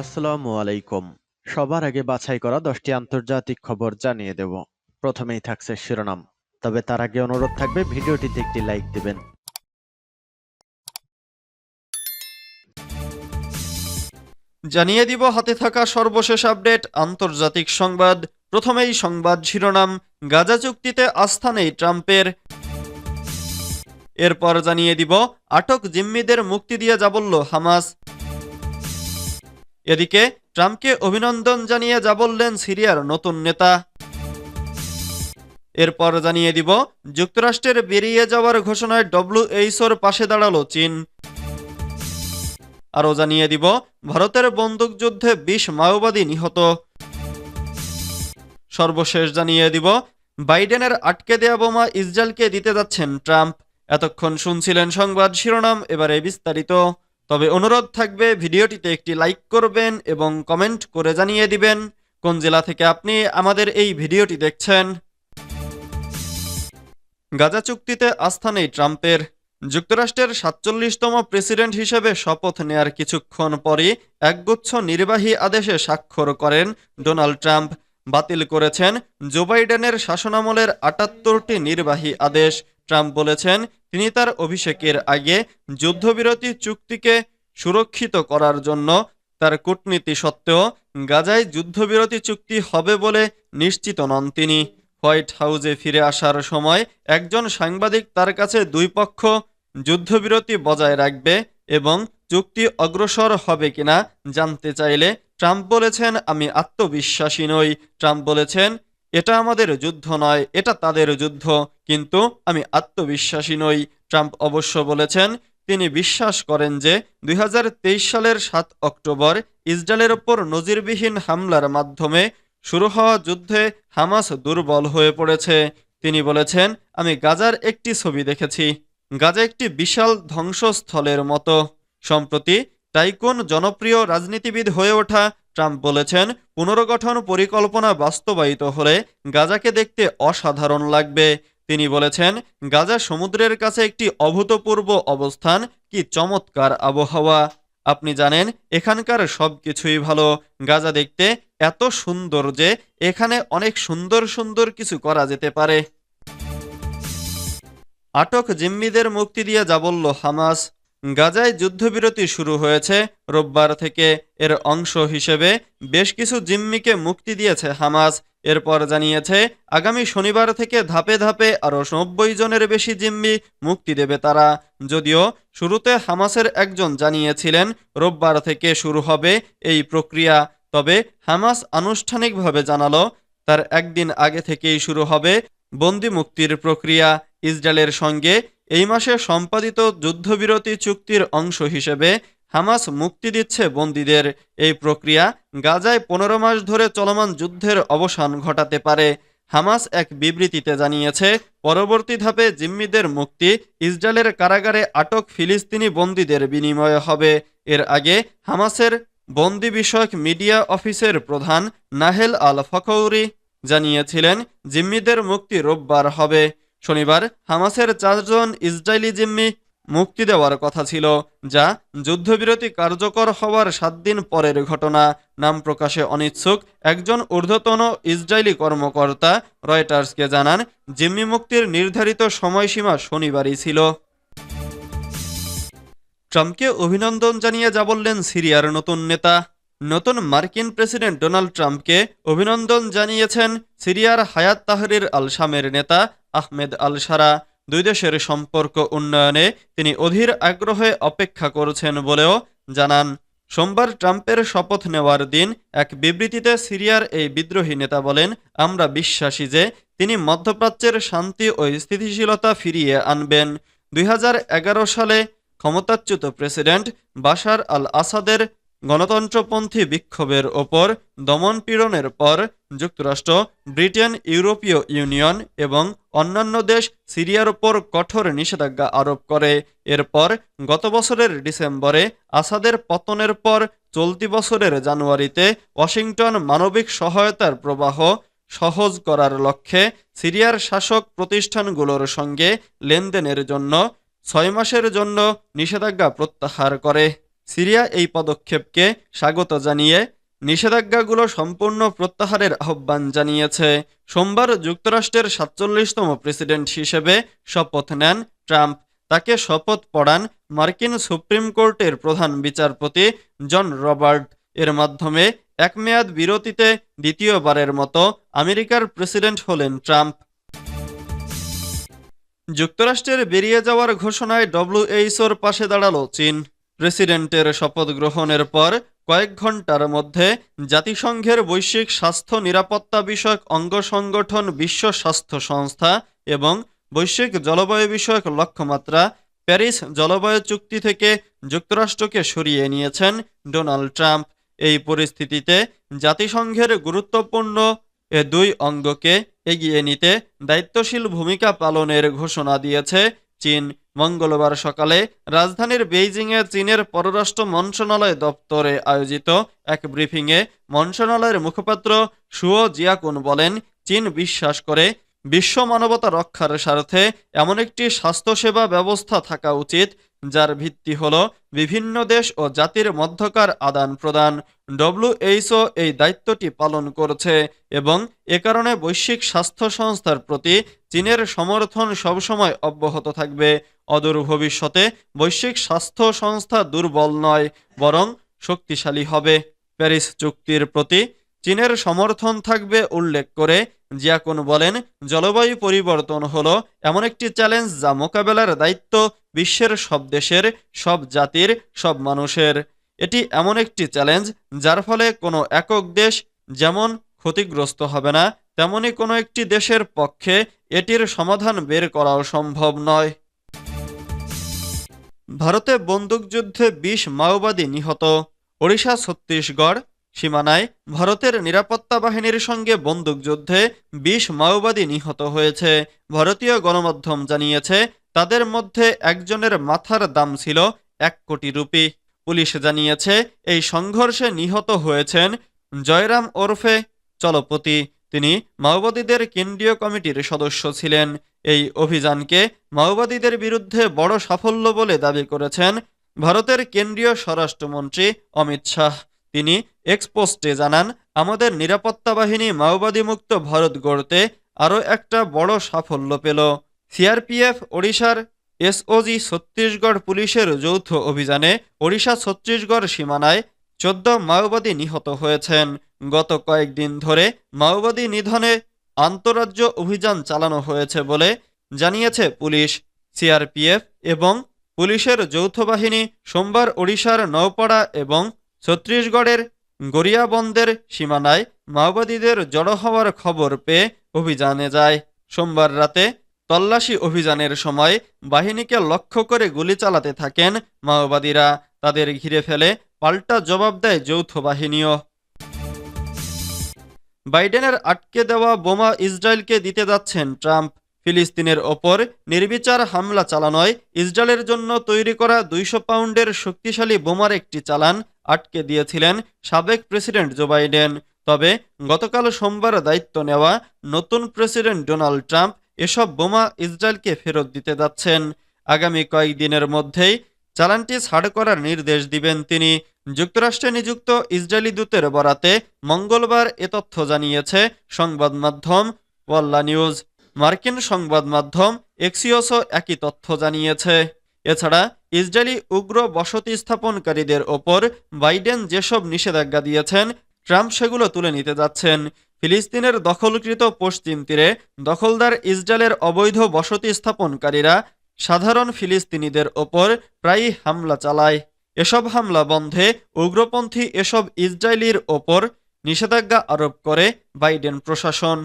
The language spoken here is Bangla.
আসসালামু আলাইকুম। সবার আগে বাছাই করা দশটি আন্তর্জাতিক খবর জানিয়ে দেব। প্রথমেই থাকছে শিরোনাম। তবে তার আগে অনুরোধ থাকবে, ভিডিওটিতে একটি লাইক দিবেন। জানিয়ে দিব, হাতে থাকা সর্বশেষ আপডেট, আন্তর্জাতিক সংবাদ। প্রথমেই সংবাদ শিরোনাম, গাজা চুক্তিতে আস্থা নেই ট্রাম্পের। এরপর জানিয়ে দিব, আটক জিম্মিদের মুক্তি দিয়ে যা বলল হামাস। এদিকে ট্রাম্পকে অভিনন্দন জানিয়ে যা বললেন সিরিয়ার নতুন নেতা। এরপর জানিয়ে দিব, যুক্তরাষ্ট্রের বেরিয়ে যাওয়ার ঘোষণায় ডব্লিউএইচওর পাশে দাঁড়াল চীন। আরও জানিয়ে দিব, ভারতের বন্দুকযুদ্ধে বিশ মাওবাদী নিহত। সর্বশেষ জানিয়ে দিব, বাইডেনের আটকে দেয়া বোমা ইসরায়েলকে দিতে যাচ্ছেন ট্রাম্প। এতক্ষণ শুনছিলেন সংবাদ শিরোনাম, এবারে বিস্তারিত। তবে অনুরোধ থাকবে ভিডিওটিতে একটি লাইক করবেন এবং কমেন্ট করে জানিয়ে দিবেন কোন জেলা থেকে আপনি আমাদের এই ভিডিওটি দেখছেন। গাজা চুক্তিতে আস্থা নেই ট্রাম্পের। যুক্তরাষ্ট্রের সাতচল্লিশতম প্রেসিডেন্ট হিসেবে শপথ নেয়ার কিছুক্ষণ পরই একগুচ্ছ নির্বাহী আদেশে স্বাক্ষর করেন ডোনাল্ড ট্রাম্প। বাতিল করেছেন জো বাইডেনের শাসনামলের আটাত্তরটি নির্বাহী আদেশ। ট্রাম্প বলেছেন, তিনি তার অভিষেকের আগে যুদ্ধবিরতি চুক্তিকে সুরক্ষিত করার জন্য তার কূটনীতি সত্ত্বেও গাজায় যুদ্ধবিরতি চুক্তি হবে বলে নিশ্চিত নন তিনি। হোয়াইট হাউসে ফিরে আসার সময় একজন সাংবাদিক তার কাছে দুই পক্ষ যুদ্ধবিরতি বজায় রাখবে এবং চুক্তি অগ্রসর হবে কিনা জানতে চাইলে ট্রাম্প বলেছেন, আমি আত্মবিশ্বাসী নই। ট্রাম্প বলেছেন এটা আমাদের যুদ্ধ নয়, এটা তাদের যুদ্ধ, কিন্তু আমি আত্মবিশ্বাসী নই, ট্রাম্প অবশ্য বলেছেন। তিনি বিশ্বাস করেন যে দুই হাজার তেইশ সালের সাত অক্টোবর ইসরায়েলের ওপর নজিরবিহীন হামলার মাধ্যমে শুরু হওয়া যুদ্ধে হামাস দুর্বল হয়ে পড়েছে। তিনি বলেছেন, আমি গাজার একটি ছবি দেখেছি। গাজা একটি বিশাল ধ্বংসস্থলের মতো। সম্প্রতি টাইকুন জনপ্রিয় রাজনীতিবিদ হয়ে ওঠা ট্রাম্প বলেছেন, পুনর্গঠন পরিকল্পনা বাস্তবায়িত হলে গাজাকে দেখতে অসাধারণ লাগবে। তিনি বলেছেন, গাজা সমুদ্রের কাছে একটি অভূতপূর্ব অবস্থান, কি চমৎকার আবহাওয়া। আপনি জানেন, এখানকার সব কিছুই ভালো। গাজা দেখতে এত সুন্দর যে এখানে অনেক সুন্দর সুন্দর কিছু করা যেতে পারে। আটক জিম্মিদের মুক্তি দিয়ে যা বলল হামাস। গাজায় যুদ্ধবিরতি শুরু হয়েছে। রোববার থেকে এর অংশ হিসেবে বেশ কিছু জিম্মিকে মুক্তি দিয়েছে হামাস। এরপর জানিয়েছে, আগামী শনিবার থেকে ধাপে ধাপে আরও নব্বই জনের বেশি জিম্মি মুক্তি দেবে তারা। যদিও শুরুতে হামাসের একজন জানিয়েছিলেন, রোববার থেকে শুরু হবে এই প্রক্রিয়া। তবে হামাস আনুষ্ঠানিকভাবে জানালো, তার একদিন আগে থেকেই শুরু হবে বন্দি মুক্তির প্রক্রিয়া। ইসরায়েলের সঙ্গে এই মাসে সম্পাদিত যুদ্ধবিরতি চুক্তির অংশ হিসেবে হামাস মুক্তি দিচ্ছে বন্দীদের। এই প্রক্রিয়া গাজায় পনেরো মাস ধরে চলমান যুদ্ধের অবসান ঘটাতে পারে। হামাস এক বিবৃতিতে জানিয়েছে, পরবর্তী ধাপে জিম্মিদের মুক্তি ইসরায়েলের কারাগারে আটক ফিলিস্তিনি বন্দীদের বিনিময়ে হবে। এর আগে হামাসের বন্দি বিষয়ক মিডিয়া অফিসের প্রধান নাহেল আল ফকৌরি জানিয়েছিলেন, জিম্মিদের মুক্তি রোববার হবে। শনিবার হামাসের চারজন ইসরায়েলি জিম্মি মুক্তি দেওয়ার কথা ছিল, যা যুদ্ধবিরতি কার্যকর হওয়ার সাত দিন পরের ঘটনা। নাম প্রকাশে অনিচ্ছুক একজন ঊর্ধ্বতন ইসরায়েলি কর্মকর্তা রয়টার্সকে জানান, জিম্মি মুক্তির নির্ধারিত সময়সীমা শনিবারই ছিল। ট্রাম্পকে অভিনন্দন জানিয়ে যা বললেন সিরিয়ার নতুন নেতা। নতুন মার্কিন প্রেসিডেন্ট ডোনাল্ড ট্রাম্পকে অভিনন্দন জানিয়েছেন সিরিয়ার হায়াত তাহরির আল শামের নেতা আহমেদ আল সারা দুই দেশের সম্পর্ক উন্নয়নে তিনি অধীর আগ্রহে অপেক্ষা করছেন বলেও জানান। সোমবার ট্রাম্পের শপথ নেওয়ার দিন এক বিবৃতিতে সিরিয়ার এই বিদ্রোহী নেতা বলেন, আমরা বিশ্বাসী যে তিনি মধ্যপ্রাচ্যের শান্তি ও স্থিতিশীলতা ফিরিয়ে আনবেন। দুই হাজার এগারো সালে ক্ষমতাচ্যুত প্রেসিডেন্ট বাশার আল আসাদের গণতন্ত্রপন্থী বিক্ষোভের ওপর দমনপীড়নের পর যুক্তরাষ্ট্র, ব্রিটেন, ইউরোপীয় ইউনিয়ন এবং অন্যান্য দেশ সিরিয়ার ওপর কঠোর নিষেধাজ্ঞা আরোপ করে। এরপর গত বছরের ডিসেম্বরে আসাদের পতনের পর চলতি বছরের জানুয়ারিতে ওয়াশিংটন মানবিক সহায়তার প্রবাহ সহজ করার লক্ষ্যে সিরিয়ার শাসক প্রতিষ্ঠানগুলোর সঙ্গে লেনদেনের জন্য ছয় মাসের জন্য নিষেধাজ্ঞা প্রত্যাহার করে। সিরিয়া এই পদক্ষেপকে স্বাগত জানিয়ে নিষেধাজ্ঞাগুলো সম্পূর্ণ প্রত্যাহারের আহ্বান জানিয়েছে। সোমবার যুক্তরাষ্ট্রের সাতচল্লিশতম প্রেসিডেন্ট হিসেবে শপথ নেন ট্রাম্প। তাকে শপথ পড়ান মার্কিন সুপ্রিম কোর্টের প্রধান বিচারপতি জন রবার্ট। এর মাধ্যমে এক মেয়াদ বিরতিতে দ্বিতীয়বারের মতো আমেরিকার প্রেসিডেন্ট হলেন ট্রাম্প। যুক্তরাষ্ট্রের বেরিয়ে যাওয়ার ঘোষণায় ডব্লিউএইচওর পাশে দাঁড়াল চীন। প্রেসিডেন্টের শপথ গ্রহণের পর কয়েক ঘণ্টার মধ্যে জাতিসংঘের বৈশ্বিক স্বাস্থ্য নিরাপত্তা বিষয়ক অঙ্গ সংগঠন বিশ্ব স্বাস্থ্য সংস্থা এবং বৈশ্বিক জলবায়ু বিষয়ক লক্ষ্যমাত্রা প্যারিস জলবায়ু চুক্তি থেকে যুক্তরাষ্ট্রকে সরিয়ে নিয়েছেন ডোনাল্ড ট্রাম্প। এই পরিস্থিতিতে জাতিসংঘের গুরুত্বপূর্ণ এ দুই অঙ্গকে এগিয়ে নিতে দায়িত্বশীল ভূমিকা পালনের ঘোষণা দিয়েছে চীন মঙ্গলবার সকালে রাজধানীর বেইজিংয়ে চীনের পররাষ্ট্র মন্ত্রণালয় দপ্তরে আয়োজিত এক ব্রিফিংয়ে মন্ত্রণালয়ের মুখপাত্র সুও জিয়াকুন বলেন, চীন বিশ্বাস করে বিশ্ব মানবতা রক্ষার স্বার্থে এমন একটি স্বাস্থ্যসেবা ব্যবস্থা থাকা উচিত, যার ভিত্তি হল বিভিন্ন দেশ ও জাতির মধ্যকার আদান প্রদান। ডব্লিউএইচও এই দায়িত্বটি পালন করছে এবং এ কারণে বৈশ্বিক স্বাস্থ্য সংস্থার প্রতি চীনের সমর্থন সবসময় অব্যাহত থাকবে। অদূর ভবিষ্যতে বৈশ্বিক স্বাস্থ্য সংস্থা দুর্বল নয়, বরং শক্তিশালী হবে। প্যারিস চুক্তির প্রতি চীনের সমর্থন থাকবে উল্লেখ করে জিয়াকুন বলেন, জলবায়ু পরিবর্তন হলো এমন একটি চ্যালেঞ্জ যা মোকাবেলার দায়িত্ব বিশ্বের সব দেশের, সব জাতির, সব মানুষের। এটি এমন একটি চ্যালেঞ্জ যার ফলে কোনো একক দেশ যেমন ক্ষতিগ্রস্ত হবে না, তেমনি কোনো একটি দেশের পক্ষে এটির সমাধান বের করাও সম্ভব নয়। ভারতে বন্দুকযুদ্ধে বিশ মাওবাদী নিহত, ওড়িশা, ছত্তিশগড় সীমানায় ভারতের নিরাপত্তা বাহিনীর সঙ্গে বন্দুকযুদ্ধে বিশ মাওবাদী নিহত হয়েছে। ভারতীয় গণমাধ্যম জানিয়েছে, তাদের মধ্যে একজনের মাথার দাম ছিল এক কোটি রুপি। পুলিশ জানিয়েছে, এই সংঘর্ষে নিহত হয়েছেন জয়রাম ওরফে চলপতি। তিনি মাওবাদীদের কেন্দ্রীয় কমিটির সদস্য ছিলেন। এই অভিযানকে মাওবাদীদের বিরুদ্ধে বড় সাফল্য বলে দাবি করেছেন ভারতের কেন্দ্রীয় স্বরাষ্ট্রমন্ত্রী অমিত শাহ। তিনি এক্সপোস্টে জানান, আমাদের নিরাপত্তা বাহিনী মাওবাদী মুক্ত ভারত গড়তে আরও একটা বড় সাফল্য পেল। সিআরপিএফ, ওড়িশার এসওজি ছত্তিশগড় পুলিশের যৌথ অভিযানে ওড়িশা ছত্তিশগড় সীমানায় চোদ্দ মাওবাদী নিহত হয়েছেন। গত কয়েকদিন ধরে মাওবাদী নিধনে আন্তরাজ্য অভিযান চালানো হয়েছে বলে জানিয়েছে পুলিশ। সিআরপিএফ এবং পুলিশের যৌথ বাহিনী সোমবার ওড়িশার নৌপাড়া এবং ছত্তিশগড়ের গড়িয়াবন্দের সীমানায় মাওবাদীদের জড়ো হওয়ার খবর পেয়ে অভিযানে যায়। সোমবার রাতে তল্লাশি অভিযানের সময় বাহিনীকে লক্ষ্য করে গুলি চালাতে থাকেন মাওবাদীরা। তাদের ঘিরে ফেলে পাল্টা জবাব দেয় যৌথ বাহিনীও। বাইডেনের আটকে দেওয়া বোমা ইসরায়েলকে দিতে যাচ্ছেন ট্রাম্প। ফিলিস্তিনের ওপর নির্বিচার হামলা চালানোয় ইসরায়েলের জন্য তৈরি করা দুইশো পাউন্ডের শক্তিশালী বোমার একটি চালান আটকে দিয়েছিলেন সাবেক প্রেসিডেন্ট জো বাইডেন। তবে গতকাল সোমবার দায়িত্ব নেওয়া নতুন প্রেসিডেন্ট ডোনাল্ড ট্রাম্প এসব বোমা ইসরায়েলকে ফেরত দিতে যাচ্ছেন। আগামী কয়েকদিনের মধ্যেই চালানটি ছাড় করার নির্দেশ দিবেন তিনি। যুক্তরাষ্ট্রে নিযুক্ত ইসরায়েলি দূতের বরাতে মঙ্গলবার এ তথ্য জানিয়েছে সংবাদ মাধ্যম ওয়াল্লা নিউজ। মার্কিন সংবাদ মাধ্যম এক্সিওসও একই তথ্য জানিয়েছে। এছাড়া ইসরায়েলি উগ্র বসতি স্থাপনকারীদের ওপর বাইডেন যেসব নিষেধাজ্ঞা দিয়েছেন, ট্রাম্প সেগুলো তুলে নিতে যাচ্ছেন। ফিলিস্তিনের দখলকৃত পশ্চিম তীরে দখলদার ইসরায়েলের অবৈধ বসতি স্থাপনকারীরা সাধারণ ফিলিস্তিনিদের ওপর প্রায়ই হামলা চালায়। এসব হামলা বন্ধে উগ্রপন্থী এসব ইসরায়েলির ওপর নিষেধাজ্ঞা আরোপ করে বাইডেন প্রশাসন।